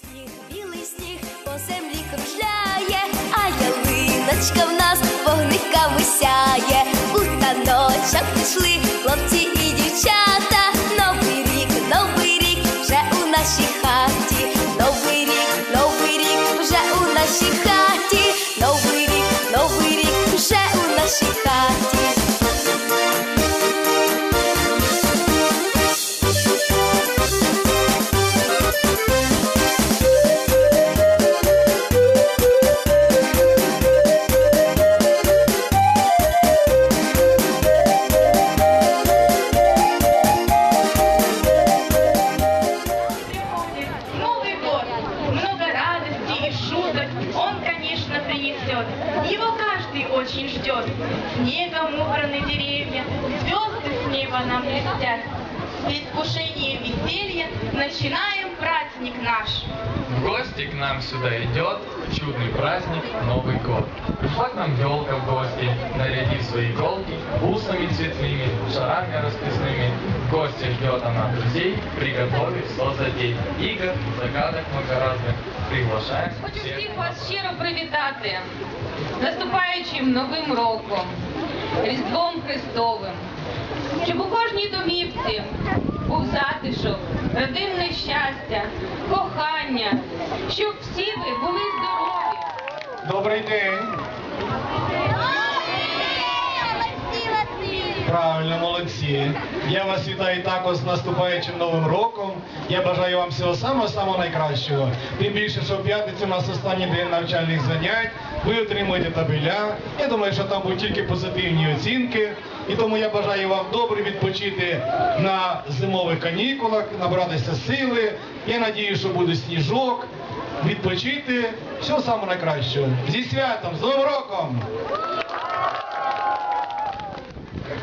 сніг, білий сніг по землі кружляє, а ялиночка в нас вогниками сяє. У таночок пішли хлопці і дівчата. Новий рік, новий рік вже у нашій хаті. Новий рік, новий рік вже у нашій хаті. блестят. В предвкушении веселья начинаем праздник наш. В гости к нам сюда идет чудный праздник Новый год. Пришла к нам елка в гости, нарядив свои иголки бусами цветными, шарами расписными. В гости ждет она друзей, приготовив сто затей. Игр, загадок много разных. Приглашаем Хочу всех. всіх вас щиро привітати з наступаючим новим роком, Різдвом Христовим, Щоб у кожній домівці був затишок, родинне щастя, кохання, щоб всі ви були здорові. Добрий день. Правильно, молодці. Я вас вітаю також з наступаючим новим роком. Я бажаю вам всього самого самого найкращого. Тим більше, що в п'ятницю у нас останній день навчальних занять. Ви отримуєте табеля. Я думаю, що там будуть тільки позитивні оцінки. І тому я бажаю вам добре відпочити на зимових канікулах, набратися сили. Я надію, що буде сніжок. Відпочити. Всього самого найкращого. Зі святом, з Новим роком!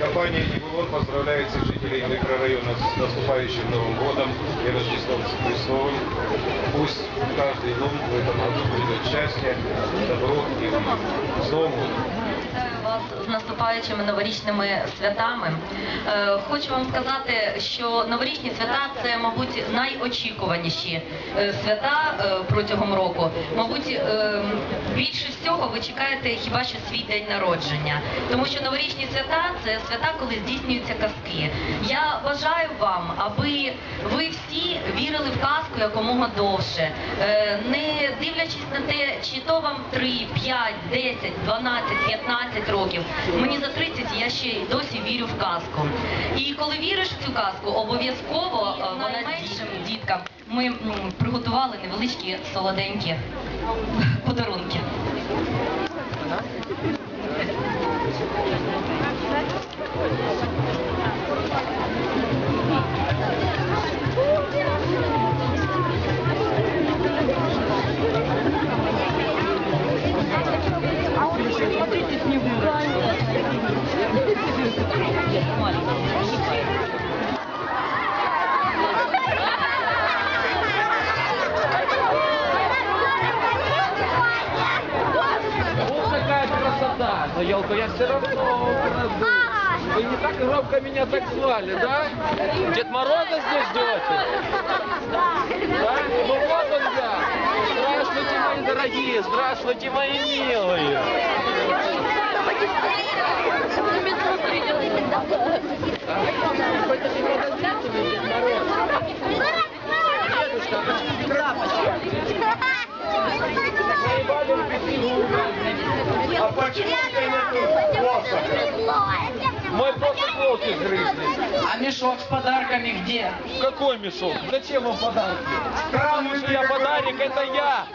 Компания «Нибулон» поздравляет всех жителей микрорайона с наступающим Новым годом и Рождеством Христовым. Пусть каждый дом в этом году будет счастье, добро и с Новым годом. Наступаючими новорічними святами. Е, Хочу вам сказати, що новорічні свята це, мабуть, найочікуваніші е, свята е, протягом року. Мабуть, більше всього ви чекаєте хіба що свій день народження, тому що новорічні свята це свята, коли здійснюються казки. Я бажаю вам, аби ви всі вірили в казку якомога довше, не дивлячись на те, чи то вам 3, 5, 10, 12, 15 років. Мені за 30 я ще й досі вірю в казку. І коли віриш в цю казку, обов'язково е, вона меншим діткам ми приготували невеличкі солоденькі подарунки. Вот красота! Я все равно украду. Вы не так громко меня так звали, да? Дед Мороза здесь ждете? Да? Ну вот он я! Здравствуйте, мои дорогие! Здравствуйте, мои милые! Какой-то волки грызли. А мешок с подарками где? Какой мешок? Зачем вам подарки? Странный Что я подарок, это я.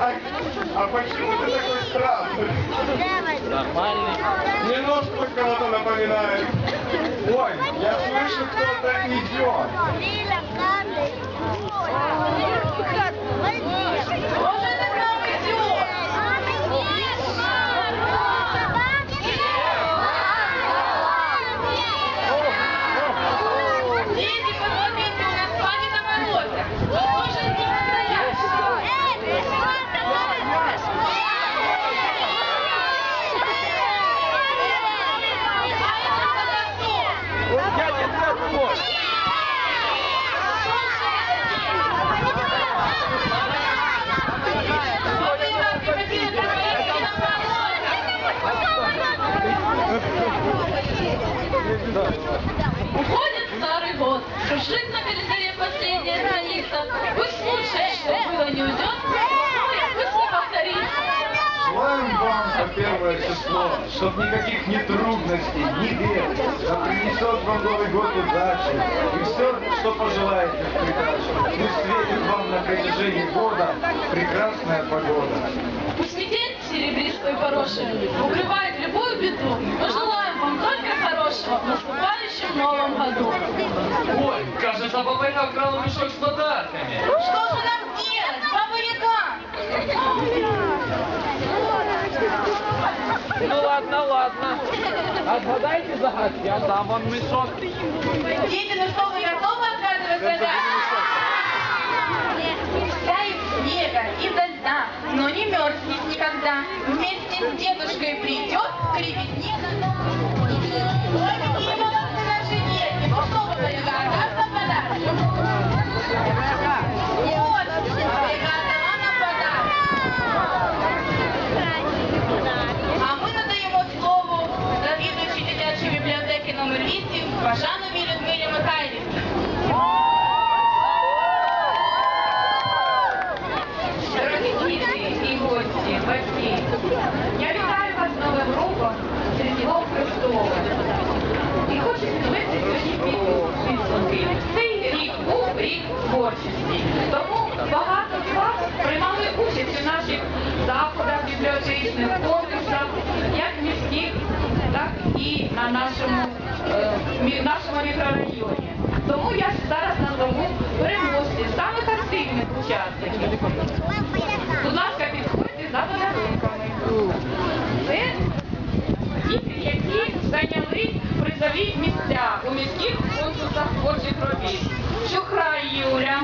А, а почему ты такой странный? Нормальный. Немножко кого-то напоминает. Ой, я слышу, кто-то идет. Уходит старый год, жужжит на календаре последняя страница. Пусть лучшее, что было, не уйдет, плохое а пусть не повторится. Желаем вам за первое число, чтоб никаких ни трудностей, ни бед, а принесет вам Новый год удачи. И все, что пожелаете в придачу, пусть светит вам на протяжении года прекрасная погода. Пусть метель серебристую хорошую укрывает любую беду. Мы желаем вам только хорошего в наступающем новом году. Ой, кажется, Баба Яга украла мешок с подарками. Что же нам делать, Баба Яга? Ну ладно, ладно. Отгадайте загадки, я дам вам мешок. Дети, ну что, вы готовы отгадывать загадки? Вся из снега Вместе с дедушкой придет к ребятне. Ой, какие молодцы наши дети! Ну что, Баба Яга, как нам подарки? Вот, Баба Яга дала нам подарок. А ми надаємо слово завідувачій дитячої бібліотеки номер 8 Бажановій бібліотечних конкурсах, як міських, так і на нашому, е, нашому мікрорайоні. Тому я зараз назову переможців, самих активних учасників. Будь ласка, підходьте за подарунками. Це діти, які зайняли призові місця у міських конкурсах творчих робіт. Чухрай Юля,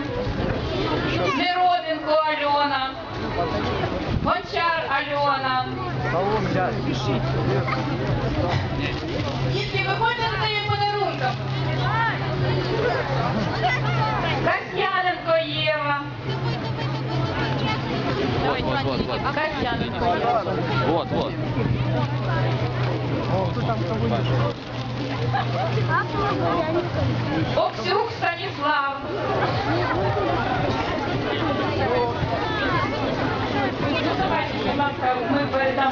Гончар Альона. Дітки, виходьте за своїм подарунком. Касьяненко Єва. Вот, вот, вот, вот. Касьяненко Єва. Вот, вот. Оксюк Станіслав. ми передамо.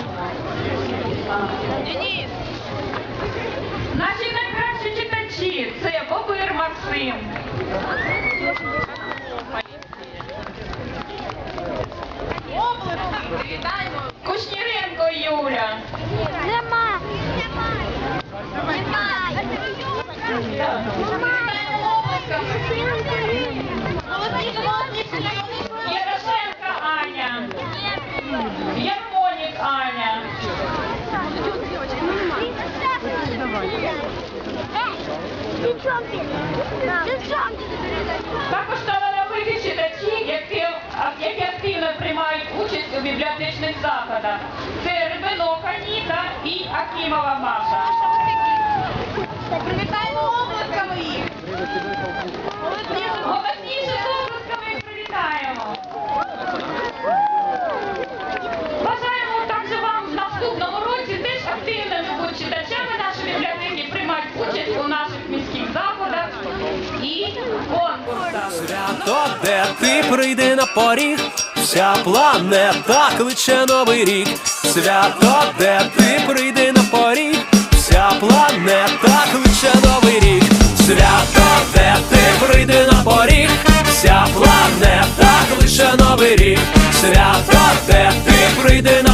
Також талановиті читачі, які, які активно приймають участь у бібліотечних заходах. Це Рибинок Аніта і Акімова Маша. Привітаємо обласками їх! Голосніше Де ти прийди на поріг, вся планета кличе новий рік. Свято, де ти прийди на поріг, вся планета кличе новий рік. Свято, де ти прийди на поріг, вся планета кличе новий рік. Свято, де ти прийди на